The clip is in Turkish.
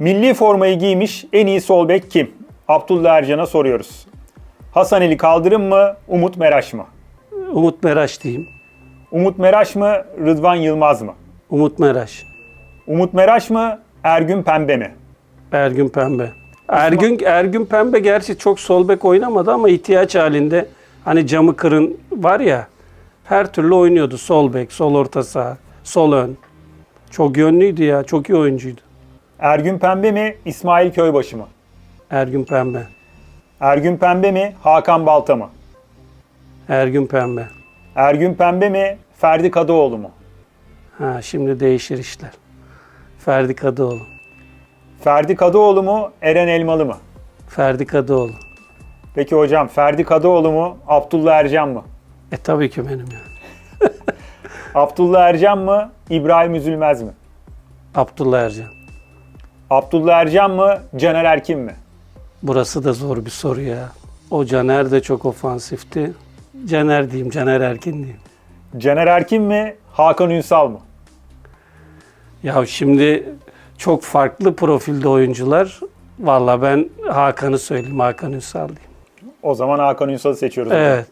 Milli formayı giymiş en iyi sol bek kim? Abdullah Ercan'a soruyoruz. Hasan Ali Kaldırım mı, Umut Meraş mı? Umut Meraş diyeyim. Umut Meraş mı, Rıdvan Yılmaz mı? Umut Meraş. Umut Meraş mı, Ergün Pembe mi? Ergün Pembe. Ergün Ergün Pembe gerçi çok sol bek oynamadı ama ihtiyaç halinde hani camı kırın var ya her türlü oynuyordu. Sol bek, sol orta saha, sol ön. Çok yönlüydü ya. Çok iyi oyuncuydu. Ergün Pembe mi, İsmail Köybaşı mı? Ergün Pembe. Ergün Pembe mi, Hakan Balta mı? Ergün Pembe. Ergün Pembe mi, Ferdi Kadıoğlu mu? Ha şimdi değişir işler. Ferdi Kadıoğlu. Ferdi Kadıoğlu mu, Eren Elmalı mı? Ferdi Kadıoğlu. Peki hocam Ferdi Kadıoğlu mu, Abdullah Ercan mı? E tabii ki benim ya. Abdullah Ercan mı, İbrahim Üzülmez mi? Abdullah Ercan. Abdullah Ercan mı, Caner Erkin mi? Burası da zor bir soru ya. O Caner de çok ofansifti. Caner diyeyim, Caner Erkin diyeyim. Caner Erkin mi, Hakan Ünsal mı? Ya şimdi çok farklı profilde oyuncular. Valla ben Hakan'ı söyleyeyim, Hakan Ünsal diyeyim. O zaman Hakan Ünsal'ı seçiyoruz. Evet.